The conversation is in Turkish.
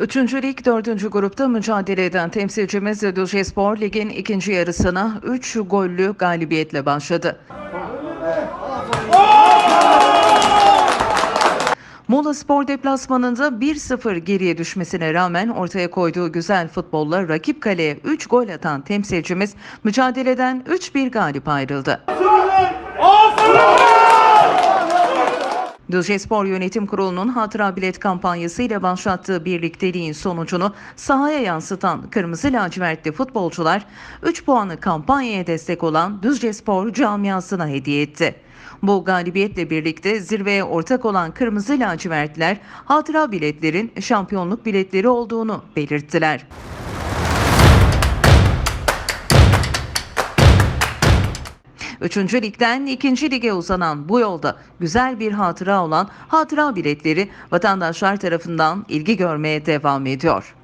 Üçüncü lig dördüncü grupta mücadele eden temsilcimiz Düzcespor ligin ikinci yarısına 3 gollü galibiyetle başladı. Muğla Spor deplasmanında 1-0 geriye düşmesine rağmen ortaya koyduğu güzel futbolla rakip kaleye 3 gol atan temsilcimiz mücadeleden 3-1 galip ayrıldı. Düzce Spor Yönetim Kurulu'nun hatıra bilet kampanyası ile başlattığı birlikteliğin sonucunu sahaya yansıtan Kırmızı Lacivertli futbolcular 3 puanı kampanyaya destek olan Düzce Spor camiasına hediye etti. Bu galibiyetle birlikte zirveye ortak olan Kırmızı Lacivertliler hatıra biletlerin şampiyonluk biletleri olduğunu belirttiler. Üçüncü ligden ikinci lige uzanan bu yolda güzel bir hatıra olan hatıra biletleri vatandaşlar tarafından ilgi görmeye devam ediyor.